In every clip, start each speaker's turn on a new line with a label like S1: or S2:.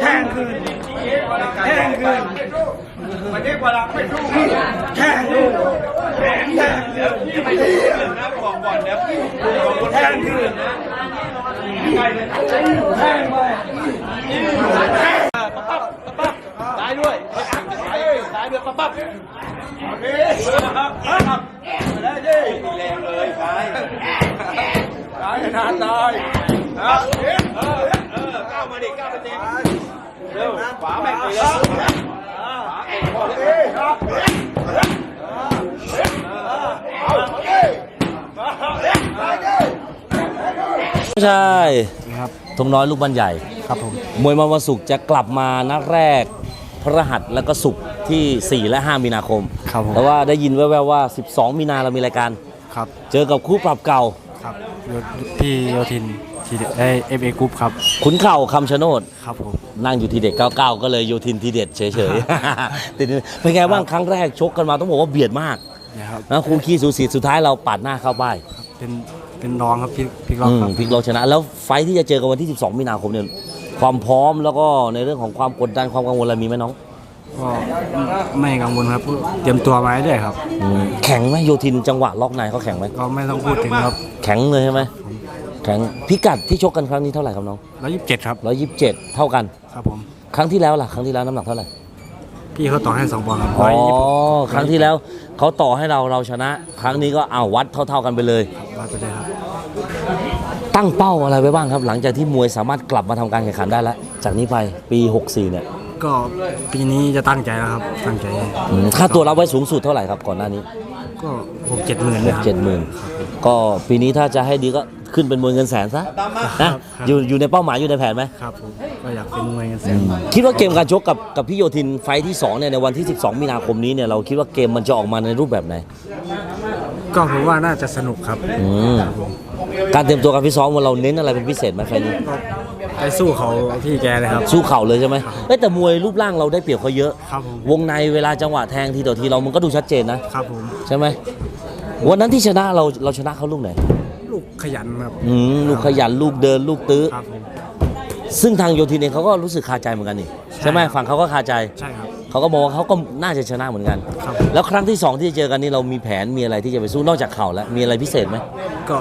S1: แทงคืนแทงคืนวันนี้กว่าเราไม่สู้แทงคืนแทงคืนไม่ได้นะบอกก่อนนะแทงคืนแทงไปปั๊บปั๊บปั๊บตายด้วยตายด้วยปั๊บปั๊บโอเคครับแล้วดิแรงเลยตาย ตายนานตายเออเออเออก้าวมาดิก้าวไปเต็มเร็วขวาไปเลยขวาเองโอเคครับ
S2: ใช่
S3: ครับ
S2: ธงน้อยลูกบ้านใหญ่
S3: ครับผม
S2: มวยมันวันศุกร์จะกลับมานัดแรกพระหัสแล้วก็ศุกร์ที่ 4 และ 5 มีนาคม
S3: ครับผม
S2: แต่ว่าได้ยินแว่วๆว่า 12 มีนาเรามีรายการ
S3: ครับ
S2: เจอกับคู่ปรับเก่า
S3: ครับโยพี่โยทินทีเอเอฟเอกรุ๊ปครับ
S2: ขุนเข่าคำชะโนด
S3: ครับผม
S2: นั่งอยู่ทีเด็ด99 ก็เลยโยทินทีเด็ดเฉยๆติดเป็นไงบ้างครั้งแรกชกกันมาต้องบอกว่าเบียดมาก
S3: นะครับ
S2: นะคูคีสูสีสุดท้ายเราปาดหน้าเข้าป้าย
S3: ครับเป็นเป็นรองครับพี่พี่ล็อก
S2: อืม
S3: ครับ
S2: พลิกเราชนะ แล้วไฟท์ที่จะเจอกันวันที่ 12 มีนาคมเนี่ยความพร้อมแล้วก็ในเรื่องของความกดดันความกังวลอะไรมีไหมน้อง
S3: ก็ไม่กังวลครับเตรียมตัวมาด้วยครับ
S2: อืมแข็งไหมโยทินจังหวะล็อกในเขาแข็งไหม
S3: ก็ไม่ต้องพูดถึงครับ
S2: แข็งเลยใช่ไหมแข็งพิกัดที่ชกกันครั้งนี้เท่าไหร่ครับน้อง
S3: ร้อยยี่สิบเจ็ดครับ
S2: ร้อยยี่สิบเจ็ดเท่ากัน
S3: ครับผม
S2: ครั้งที่แล้วล่ะครั้งที่แล้วน้ำหนักเท่าไหร่
S3: พี่เขาต่อให้สองปอนด์ครับ
S2: อ๋
S3: ร้
S2: อ
S3: อยยี่สิบ
S2: ครั้งที่แล้วเขาต่อให้เราเราชนะ ครั้งนี้ก็เอาวัดเท่า ๆกันไปเลย
S3: ร้อยไปเลยครับ
S2: ตั้งเป้าอะไรไว้บ้างครับ หลังจากที่มวยสามารถกลับมาทำการแข่งขันได้แล้ว จากนี้ไปปี 64เนี่ย
S3: ก็ปีนี้จะตั้งใจแล้วครับ ตั้งใจ
S2: อืมค่าตัวรับไว้สูงสุดเท่าไหร่ครับก่อนหน้านี้
S3: ก็หกเจ็ดหมื่นเลยครับ
S2: เจ็ดหมื่นก็ปีนี้ถ้าจะให้ดีก็ขึ้นเป็นมวยเงินแสนซะนะอยู่อยู่ในเป้าหมายอยู่ในแผนไหม
S3: ครับผมก็อยากเป็นมวยเงินแสน
S2: คิดว่าเกมการชกกับกับพี่โยธินไฟท์ที่2เนี่ยในวันที่ 12 มีนาคมนี้เนี่ยเราคิดว่าเกมมันจะออกมาในรูปแบบไหน
S3: ก็ผมว่าน่าจะสนุกครับ
S2: อืม
S3: ครับผม
S2: การเตรียมตัวการฟิตซ้อมของเราเน้นอะไรเป็นพิเศษไหมไฟล์นี้
S3: ก็ ไปสู้เขาพี่แกเลยครับ
S2: สู้เข่าเลยใช่ไหมเอ้ยแต่มวยรูปร่างเราได้เปรียบเขาเยอะ
S3: ครับผม
S2: วงในเวลาจังหวะแทงทีต่อทีเรามันก็ดูชัดเจนนะ ครับ
S3: ผม
S2: ใช่ไหมวันนั้นที่ชนะเราเราชนะเขาลูกไหน
S3: ลูกขยันครับ
S2: อืมลูกขยันลูกเดินลูกตื้อ
S3: ครับผม
S2: ซึ่งทางโยธินเองเขาก็รู้สึกคาใจเหมือนกันนี่ใช่ไหม
S3: ใช่ครับ
S2: ฝั่งเขาก็คาใจ
S3: ใช่ครับ
S2: เขาก็บอกว่าเขาก็น่าจะชนะเหมือนกัน
S3: ครับ
S2: แล้วครั้งที่สองที่จะเจอกันนี่เรามีแผนมีอะไรที่จะไปสู้นอกจากเข่าแล้วมีอะไรพิเศษไหม
S3: ก็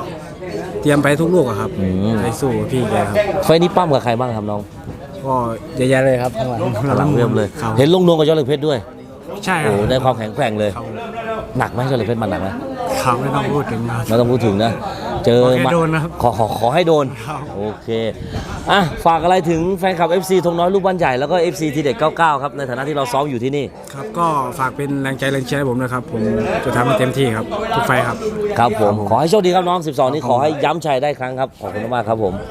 S3: เตรียมไปทุกลูกอะครับ
S2: อืม
S3: ไปสู้กับพี่แกครับ
S2: ไฟล์นี้ปั้มกับใครบ้างครับน้อง
S3: ก็เยอะแยะเลยครับข้างหลัง
S2: หลังเริ่มเลย
S3: ครับ
S2: เห็นลงนวลกับยอดเหล็กเพชรด้วย
S3: ใช่ครั
S2: โอ้
S3: บ
S2: ได้ความแข็งแกร่งเลย
S3: ครับ
S2: หนักไหมยอดเหล็กเพชรมันหนักไหม
S3: ครับไม่ต้องพูดถึงครับ
S2: ไม่ต้องพูดถึงนะ เจอ
S3: ขอให้
S2: มา
S3: โดนนะครับ
S2: ขอขอขอให้โดน
S3: ครับ
S2: โอเค อะ ฝากอะไรถึงแฟนคลับ FC ธงน้อยลูกบ้านใหญ่ แล้วก็ FC ทีเด็ด99 ครับ ในฐานะที่เราซ้อมอยู่ที่นี่
S3: ครับ ก็ฝากเป็นแรงใจแรงเชียร์ให้ผมนะครับ ผมจะทำให้เต็มที่ครับ ทุกไฟท์ครับ
S2: ครับผม ขอให้โชคดีครับน้อง 12 นี้ขอให้ย้ำชัยได้ครั้งครับ ขอบคุณมากครับผม